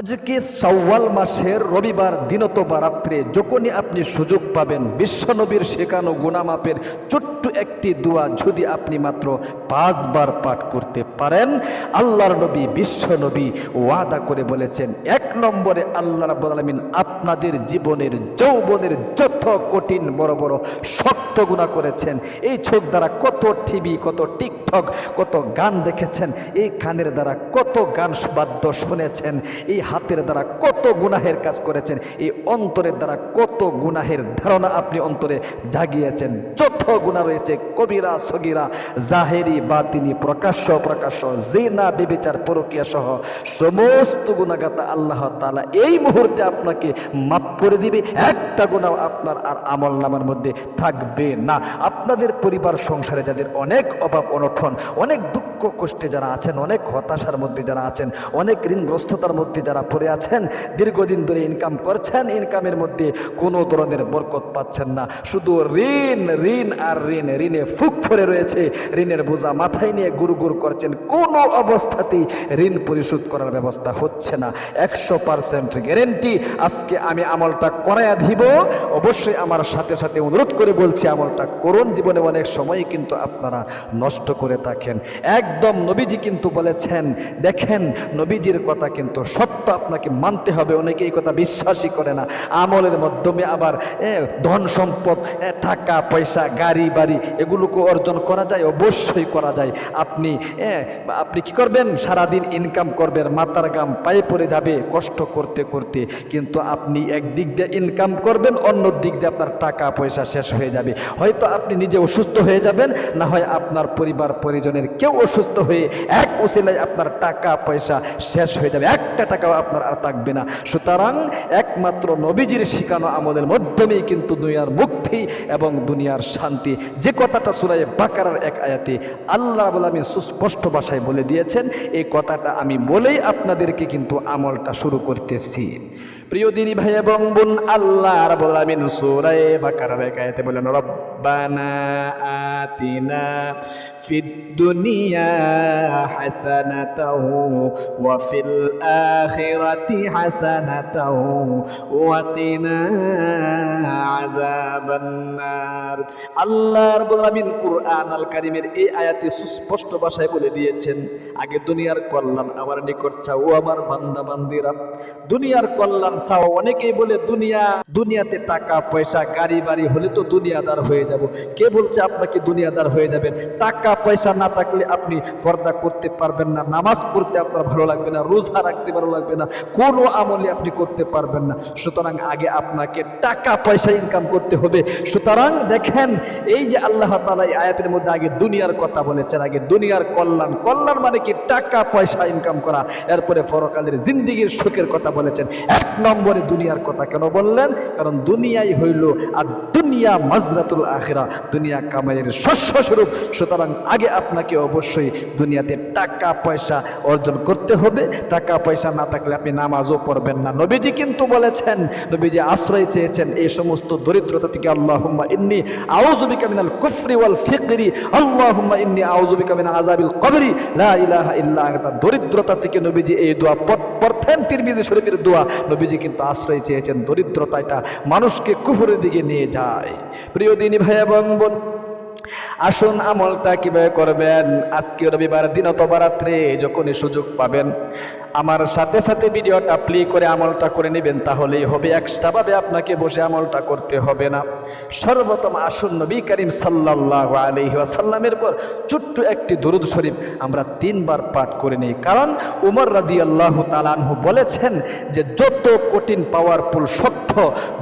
আজকে সাওয়াল মাসের রবিবার দিনতবা রাত্রে যখনই আপনি সুযোগ পাবেন, বিশ্বনবীর শেখানো গুনামাপের ছোট্ট একটি দোয়া যদি আপনি মাত্র পাঁচবার পাঠ করতে পারেন, আল্লাহর নবী, বিশ্বনবী ওয়াদা করে বলেছেন, এক নম্বরে আল্লাহ রাব্বুল আলামিন আপনাদের জীবনের যৌবনের যত কঠিন, বড় বড়, শক্ত গুণা করেছেন, এই চোখ দ্বারা কত টিভি, কত টিকটক, কত গান দেখেছেন, এই কানের দ্বারা কত গান বাদ্য শুনেছেন, এই হাতের দ্বারা কত গুনাহের কাজ করেছেন, এই অন্তরের দ্বারা কত গুনাহের ধারণা আপনি অন্তরে জাগিয়েছেন, যত গুণা রয়েছে, কবিরা, সগিরা, জাহেরি বা তিনি প্রকাশ্য প্রকাশ্য জিনা, বেবিচার, পরকিয়া সহ সমস্ত গুণাগাতা আল্লাহ তাআলা এই মুহূর্তে আপনাকে মাফ করে দিবে, একটা গুণাও আপনার আর আমল নামার মধ্যে থাকবে না। আপনাদের পরিবার, সংসারে যাদের অনেক অভাব অনঠন অনেক দুঃখ কষ্টে যারা আছেন, অনেক হতাশার মধ্যে যারা আছেন, অনেক ঋণগ্রস্ততার মধ্যে যারা পড়ে আছেন, দীর্ঘদিন ধরে ইনকাম করছেন ইনকামের মধ্যে কোনো ধরনের বরকত পাচ্ছেন না। শুধু ঋণ ঋণ আর ঋণ, ঋণে ফুক ফরে রয়েছে। ঋণের বোঝা মাথায় নিয়ে গুরু গুরু করছেন। কোনো অবস্থাতেই ঋণ পরিশোধ করার ব্যবস্থা হচ্ছে না। একশো পার্সেন্ট গ্যারেন্টি আজকে আমি আমলটা করাইয়া দিব। অবশ্যই আমার সাথে সাথে অনুরোধ করে বলছি, আমলটা করুন। জীবনে অনেক সময় কিন্তু আপনারা নষ্ট করে থাকেন। একদম নবীজি কিন্তু বলেছেন, দেখেন, নবীজির কথা কিন্তু সত্য, আপনাকে মানতে হবে। অনেকে এই কথা বিশ্বাসই করে না। আমলের মাধ্যমে আবার ধন সম্পদ টাকা, পয়সা, গাড়ি, বাড়ি, এগুলোকে অর্জন করা যায়, অবশ্যই করা যায়। আপনি আপনি কি করবেন? সারাদিন ইনকাম করবেন মাতার গাম পায়ে পড়ে যাবে কষ্ট করতে করতে। কিন্তু আপনি একদিক দিয়ে ইনকাম করবেন, অন্য দিক দিয়ে আপনার টাকা, পয়সা শেষ হয়ে যাবে। হয়তো আপনি নিজে অসুস্থ হয়ে যাবেন, না হয় আপনার পরিবার, পরিজনের কেউ অসুস্থ হয়ে এক উসিলায় আপনার টাকা, পয়সা শেষ হয়ে যাবে। একটা টাকাও আপনার আর থাকবে না। সুতরাং একমাত্র নবীজির শিখানো আমলের মাধ্যমেই কিন্তু দুনিয়ার মুক্তি এবং দুনিয়ার শান্তি। যে কথাটা সুরাই বাকারার এক আয়াতে আল্লাহ আমি সুস্পষ্ট ভাষায় বলে দিয়েছেন, এই কথাটা আমি বলেই আপনাদেরকে কিন্তু আমলটা শুরু করতেছি। প্রিয় দিনী ভাই এবং বোন, আল্লাহ আলামিন সূরায়ে বাকারার এক আয়াতে বলেন, রব্বানা আতিনা ওয়া ফিল আখিরাতি হাসানাতাহু ওয়া কিনা আযাবান নার আল্লাহ রাব্বুল আলামিন কুরআন আল কারীমের এই আয়াতে সুস্পষ্ট ভাষায় বলে দিয়েছেন, আগে দুনিয়ার কল্যাণ আমার নিকট চাও, আমার বান্দা বান্দিরা দুনিয়ার কল্যাণ চাও। অনেকেই বলে, দুনিয়া, দুনিয়াতে টাকা, পয়সা, গাড়ি বাড়ি হলে তো দুনিয়াদার হয়ে যাব। কে বলছে আপনাকে দুনিয়াদার হয়ে যাবেন? টাকা পয়সা না থাকলে আপনি পর্দা করতে পারবেন না, নামাজ পড়তে আপনার ভালো লাগবে না, রোজা রাখতে ভালো লাগবে না, কোনো আমলে আপনি করতে পারবেন না। সুতরাং আগে আপনাকে টাকা পয়সা ইনকাম করতে হবে। সুতরাং দেখেন, এই যে আল্লাহ তালা আয়াতের মধ্যে আগে দুনিয়ার কথা বলেছেন, আগে দুনিয়ার কল্যাণ। কল্যাণ মানে কি? টাকা পয়সা ইনকাম করা। এরপরে পরকালের জিন্দিগির সুখের কথা বলেছেন। এক নম্বরে দুনিয়ার কথা কেন বললেন? কারণ দুনিয়াই হইল আর দুনিয়া মাজরাতুল আখিরা, দুনিয়া কামাইয়ের শস্য স্বরূপ। সুতরাং আগে আপনাকে অবশ্যই দুনিয়াতে টাকা, পয়সা অর্জন করতে হবে। টাকা, পয়সা না থাকলে আপনি নামাজও পড়বেন না। নবীজি কিন্তু বলেছেন, নবীজি আশ্রয় চেয়েছেন এই সমস্ত দরিদ্রতা থেকে, আল্লাহুম্মা ইন্নি আউযুবিকা মিনাল কুফরি ওয়াল ফিকরি, আল্লাহুম্মা ইন্নি আউযুবিকা মিন আযাবিল কবরি। লা ইলাহা ইল্লা দরিদ্রতা থেকে নবীজি এই দোয়া পড়- পড়তেন তিরমিজি শরীফের দোয়া। নবীজি কিন্তু আশ্রয় চেয়েছেন দরিদ্রতা এটা মানুষকে কুফরের দিকে নিয়ে যায়। প্রিয় দিনী ভাইয়া এবং বোন, আসুন আমলটা কীভাবে করবেন? আজকে রবিবার দিন অথবা রাত্রে যখনই সুযোগ পাবেন আমার সাথে সাথে ভিডিওটা প্লে করে আমলটা করে নেবেন, তাহলেই হবে। এক্সট্রাভাবে আপনাকে বসে আমলটা করতে হবে না। সর্বতম আসুন নবী করিম সাল্লাল্লাহু আলাইহি ওয়াসাল্লামের পর ছোট্ট একটি দুরুদ শরীফ আমরা তিনবার পাঠ করে নিই। কারণ উমর রাদিয়াল্লাহু তালানহু বলেছেন যে, যত কঠিন পাওয়ারফুল শক্ত,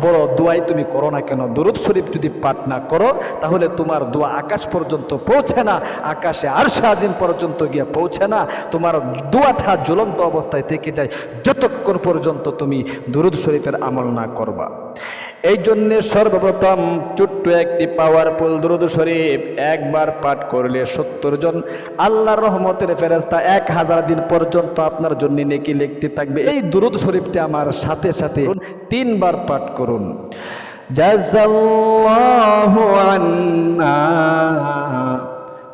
বড় দোয়াই তুমি করো না কেন? দুরুদ শরীফ যদি পাঠ না করো, তাহলে তোমার দোয়া আকাশ পর্যন্ত পৌঁছে না, আকাশে আর আজিম পর্যন্ত গিয়ে পৌঁছে না। তোমার দোয়াটা জ্বলন্ত অবস্থায় থেকে যায়, যতক্ষণ পর্যন্ত তুমি দুরুদ শরীফের আমল না করবা। এই জন্যে সর্বপ্রথম ছোট্ট একটি পাওয়ারফুল দুরুদ শরীফ একবার পাঠ করলে সত্তর জন, আল্লাহর রহমতের ফেরেস্তা এক হাজার দিন পর্যন্ত আপনার জন্য নেকি লিখতে থাকবে। এই দুরুদ শরীফটি আমার সাথে সাথে তিনবার পাঠ করুন। জাজাল্লাহু আন্না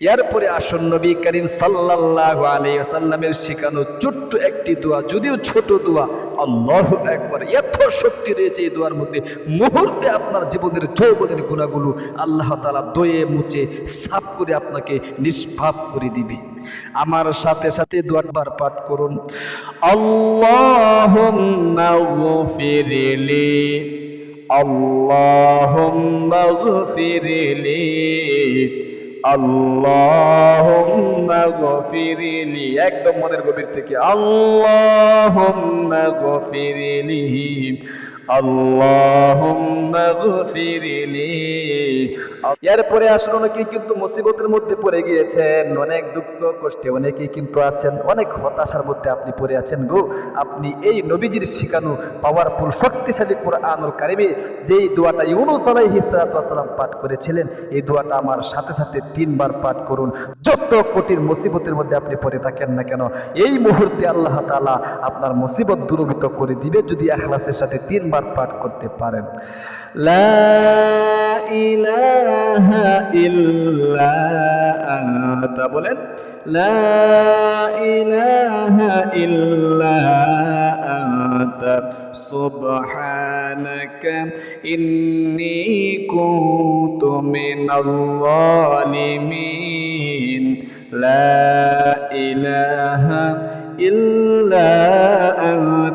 এরপরে আসুন নবী করিম সাল্লাল্লাহু আলাইহি ওয়াসাল্লামের শেখানো ছোট্ট একটি দোয়া, যদিও ছোট দোয়া, আল্লাহু একবার এত শক্তি রয়েছে এই দোয়ার মধ্যে। মুহূর্তে আপনার জীবনের যৌবনের গুণাগুলো আল্লাহ তাআলা দয়ে মুছে, সাফ করে আপনাকে নিষ্পাপ করে দিবে। আমার সাথে সাথে দোয়ারবার পাঠ করুন। আল্লাহুম্মা গফিরলি আল্লাহুম্মা আল্লাহুম্মা গফিরিলি একদম মনের গভীর থেকে আল্লাহুম্মা গফিরলি এরপরে আসলে অনেকে কিন্তু মুসিবতের মধ্যে পড়ে গিয়েছেন, অনেক দুঃখ, কষ্টে অনেকেই কিন্তু আছেন, অনেক হতাশার মধ্যে আপনি পড়ে আছেন গো। আপনি এই নবীজির শিখানো পাওয়ারফুল শক্তিশালী কোরআনুল কারিমে যেই দোয়াটা ইউনুস আলাইহিস সালাম পাঠ করেছিলেন, এই দোয়াটা আমার সাথে সাথে তিনবার পাঠ করুন। যত কঠিন মুসিবতের মধ্যে আপনি পড়ে থাকেন না কেন, এই মুহূর্তে আল্লাহ তাআলা আপনার মুসিবত দূরীভূত করে দিবে। যদি এখলাসের সাথে তিনবার তিনবার পাঠ করতে পারেন। লা ইলাহা ইল্লা বলেন, লা ইলাহা ইল্লা আনতা সুবহানাকা ইন্নী কুনতু মিনাল জালিমিন লা ইলাহা ইল্লা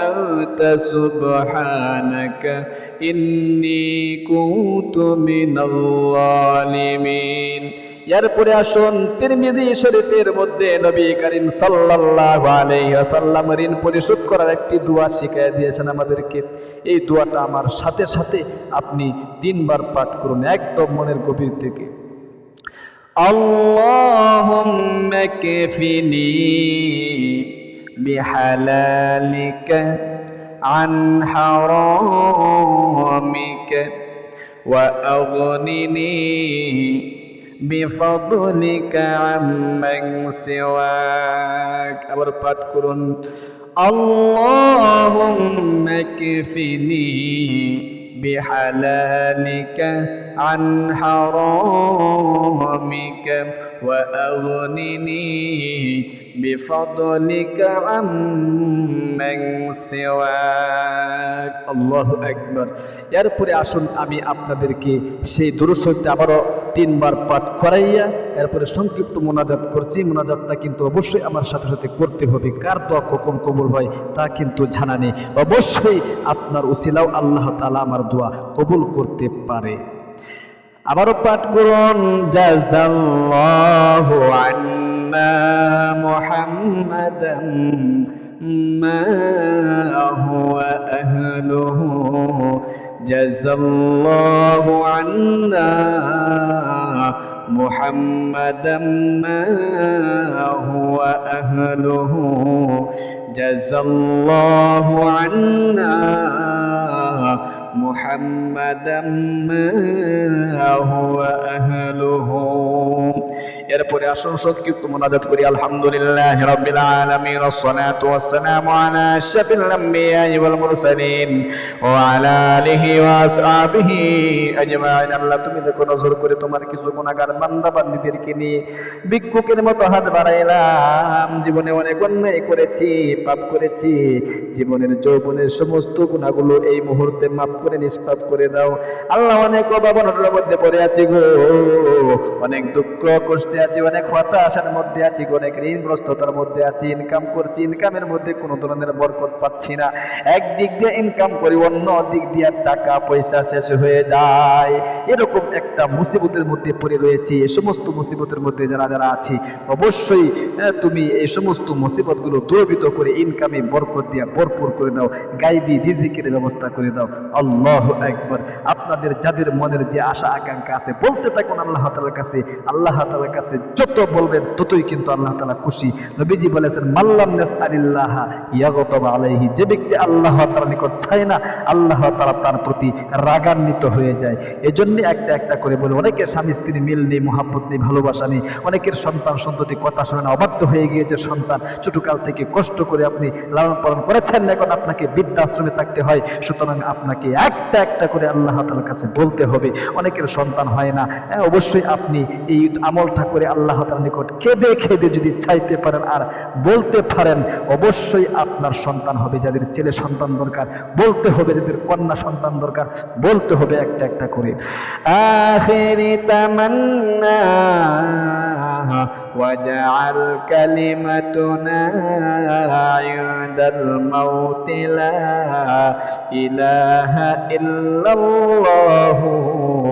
أنت سبحانك إني كنت من الظالمين এরপরে আসুন তিরমিজি শরীফের মধ্যে নবী করিম সাল্লাল্লাহু আলাইহি ওয়াসাল্লাম ঋণ পরিশোধ করার একটি দোয়া শিখিয়ে দিয়েছেন আমাদেরকে এই দোয়াটা আমার সাথে সাথে আপনি তিনবার পাঠ করুন একদম মনের গভীর থেকে আল্লাহুম্মা কাফিনি বিহালালিকা عن حرامك وأغنني بفضلك عمن سواك আবার পাঠ করুন اللهم كفني بحلالك عن حرامك وأغنني بفضلك عمن سواك الله أكبر এরপরে আসুন আমি আপনাদেরকে সেই দুরুসইটা আবারও তিনবার পাঠ করাইয়া এরপরে সংক্ষিপ্ত মোনাজাত করছি মোনাজাতটা কিন্তু অবশ্যই আমার সাথে সাথে করতে হবে কার দোয়া কখন কবুল হয় তা কিন্তু জানা নেই অবশ্যই আপনার উসিলাও আল্লাহ তালা আমার দোয়া কবুল করতে পারে আবারও পাঠ করুন জাজাল্লাহু আন্না মুহাম্মাদান মা হুয়া আহলুহু জাজাল্লাহু আন্না আন্না محمدا ما هو أهله؟ এরপরে আসুন সংক্ষিপ্ত মোনাজাত করি আলহামদুলিল্লাহ রাব্বিল আলামিন والصلاه والسلام على اشرف الانبياء والمرسلين وعلى اله واصحابه اجمعين আল্লাহ তুমি দেখো নজর করে তোমার কিছু গুনাহগার বান্দা বান্দীদেরকে নিয়ে ভিক্ষুকের মতো হাত বাড়াইলাম জীবনে অনেক অন্যায় করেছি পাপ করেছি জীবনের যৌবনের সমস্ত গুণাগুলো এই মুহূর্তে মাফ করে নিষ্পাপ করে দাও আল্লাহ অনেক অভাব অনটনের মধ্যে পড়ে আছি গো অনেক দুঃখ কষ্টে আছি, অনেক হতাশার মধ্যে আছি, অনেক ঋণগ্রস্ততার মধ্যে আছি ইনকাম করছি ইনকামের মধ্যে কোনো ধরনের বরকত পাচ্ছি না। একদিক দিয়ে ইনকাম করি, অন্য দিক দিয়ে টাকা পয়সা শেষ হয়ে যায়। এরকম একটা মুসিবতের মধ্যে পড়ে রয়েছি, এই সমস্ত মুসিবতের মধ্যে যারা যারা আছি, অবশ্যই তুমি এই সমস্ত মুসিবতগুলো দূরীভূত করে ইনকামে বরকত দিয়া ভরপুর করে দাও, গাইবি রিজিকের ব্যবস্থা করে দাও। আল্লাহ একবার আপনাদের যাদের মনের যে আশা, আকাঙ্ক্ষা আছে, বলতে থাকুন আল্লাহ তালার কাছে, আল্লাহ তালার কাছে যত বলবেন ততই কিন্তু আল্লাহ তালা খুশি। নবীজি বলেছেন মাল্লাম আলিল্লাহ ইয়াগতব আলাইহি যে ব্যক্তি আল্লাহ তালা নিকট চায় না আল্লাহ তালা তার প্রতি রাগান্বিত হয়ে যায়। এজন্য একটা একটা করে বলে অনেকের স্বামী স্ত্রী মিল নেই মহাব্বত নেই ভালোবাসা নেই অনেকের সন্তান সন্ততি কথা শোনে না অবাধ্য হয়ে গিয়েছে সন্তান ছোটকাল থেকে কষ্ট করে আপনি লালন পালন করেছেন না এখন আপনাকে বৃদ্ধাশ্রমে থাকতে হয় সুতরাং আপনাকে একটা একটা করে আল্লাহ তালার কাছে বলতে হবে। অনেকের সন্তান হয় না হ্যাঁ, অবশ্যই আপনি এই আমলটা করে আল্লাহ তালার নিকট কেঁদে খেদে যদি চাইতে পারেন আর বলতে পারেন অবশ্যই আপনার সন্তান হবে যাদের ছেলে সন্তান দরকার বলতে হবে যাদের কন্যা সন্তান দরকার বলতে হবে একটা একটা করে آخر تمنى واجعل كلمتنا عند الموت لا إله إلا الله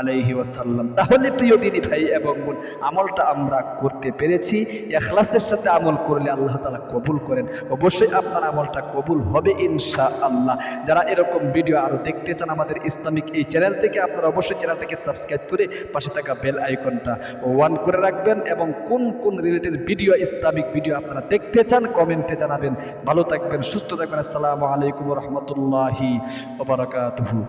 আলাইহি ওয়াসাল্লাম। তাহলে প্রিয় দিদি ভাই এবং বোন, আমলটা আমরা করতে পেরেছি। এখলাসের সাথে আমল করলে আল্লাহ তালা কবুল করেন। অবশ্যই আপনার আমলটা কবুল হবে ইনশা আল্লাহ যারা এরকম ভিডিও আরও দেখতে চান আমাদের ইসলামিক এই চ্যানেল থেকে, আপনারা অবশ্যই চ্যানেলটাকে সাবস্ক্রাইব করে পাশে থাকা বেল আইকনটা ওয়ান করে রাখবেন এবং কোন কোন রিলেটেড ভিডিও, ইসলামিক ভিডিও আপনারা দেখতে চান কমেন্টে জানাবেন। ভালো থাকবেন, সুস্থ থাকবেন। আসসালামু আলাইকুম রহমতুল্লাহি ওবরাকাতুহু